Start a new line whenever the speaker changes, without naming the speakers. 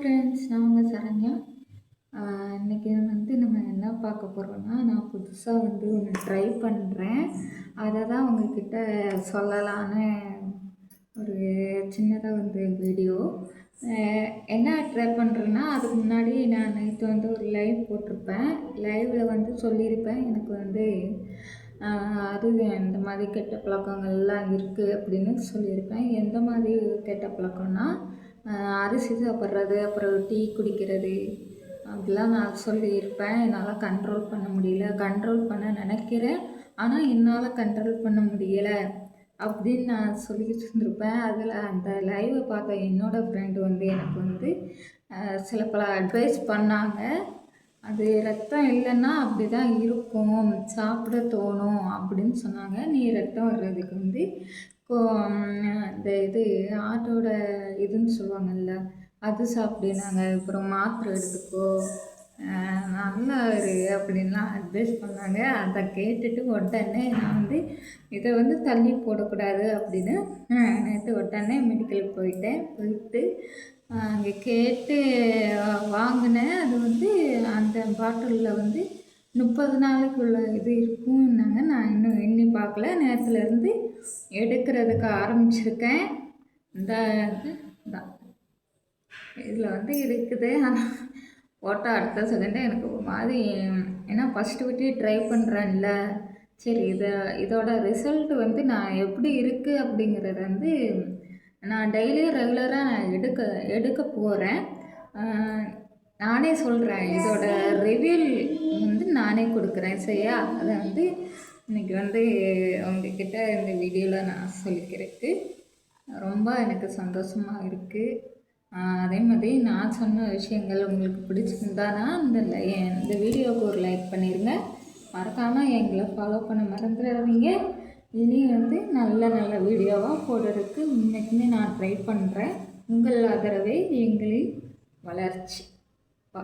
Friends நான் உங்கள் சரண்யா இன்றைக்கி வந்து நம்ம என்ன பார்க்க போகிறோம்னா நான் புதுசாக வந்து ஒன்று ட்ரை பண்ணுறேன் அதை தான் உங்ககிட்ட சொல்லலான்னு ஒரு சின்னதாக வந்து வீடியோ என்ன ட்ரை பண்ணுறேன்னா அதுக்கு முன்னாடி நான் நேற்று வந்து ஒரு லைவ் போட்டிருப்பேன். லைவில் வந்து சொல்லியிருப்பேன் எனக்கு வந்து அது இந்த மாதிரி கெட்ட பழக்கங்கள்லாம் இருக்குது அப்படின்னு சொல்லியிருப்பேன். எந்த மாதிரி கெட்ட பழக்கம்னா அரிசி சாப்பிட்றது அப்புறம் டீ குடிக்கிறது அப்படிலாம் நான் சொல்லியிருப்பேன். என்னால் கண்ட்ரோல் பண்ண முடியல. கண்ட்ரோல் பண்ண நினைக்கிறேன். ஆனால் என்னால் கண்ட்ரோல் பண்ண முடியலை அப்படின்னு நான் சொல்லிக்கிட்டு இருந்திருப்பேன். அதில் அந்த லைவை பார்த்த என்னோடய ஃப்ரெண்டு வந்து எனக்கு வந்து சில பல அட்வைஸ் பண்ணாங்க. அது ரத்தம் இல்லைன்னா அப்படி தான் இருக்கும். சாப்பிட தோணும் அப்படின்னு சொன்னாங்க. நீ ரத்தம் வர்றதுக்கு வந்து இது ஆட்டோட இதுன்னு சொல்லுவாங்கல்ல அது சாப்பிடுனாங்க அப்புறம் மாத்திரை எடுத்துக்கோ. நல்லா இரு அப்படின்லாம் அட்வைஸ் பண்ணாங்க. அதை கேட்டுட்டு உடனே நான் வந்து இதை வந்து தள்ளி போடக்கூடாது அப்படின்னு நேற்று உடனே மெடிக்கலுக்கு போயிட்டேன். போயிட்டு அங்கே கேட்டு வாங்கினேன். அது வந்து அந்த பாட்டிலில் வந்து முப்பது நாளைக்குள்ள இது இருக்கும்னாங்க. நான் பார்க்கல நேரத்துலேருந்து எடுக்கிறதுக்கு ஆரம்பிச்சிருக்கேன். இந்த தான் இதில் வந்து இருக்குது ஆனால் ஃபோட்டோ அடுத்த செகண்டே எனக்கு ஒரு மாதிரி ஏன்னா ஃபஸ்ட்டு விட்டு ட்ரை பண்ணுறேன்ல சரி இதை இதோட ரிசல்ட் வந்து நான் எப்படி இருக்குது அப்படிங்கிறத வந்து நான் டெய்லியும் ரெகுலராக நான் எடுக்க எடுக்க போகிறேன் நானே சொல்கிறேன் இதோட ரிவியூ வந்து நானே கொடுக்குறேன் சரியா? அதை வந்து இன்றைக்கி வந்து உங்ககிட்ட இந்த வீடியோவில் நான் சொல்லிக்கிறதுக்கு ரொம்ப எனக்கு சந்தோஷமாக இருக்குது அதே மாதிரி நான் சொன்ன விஷயங்கள் உங்களுக்கு பிடிச்சிருந்தானா இந்த லை இந்த வீடியோவுக்கு ஒரு லைக் பண்ணிடுங்க மறக்காமல் எங்களை ஃபாலோ பண்ண மறந்துடாதீங்க இனி வந்து நல்ல நல்ல வீடியோவாக போடுறதுக்கு இன்றைக்குமே நான் ட்ரை பண்ணுறேன் உங்கள் ஆதரவே எங்களின் வளர்ச்சி. பா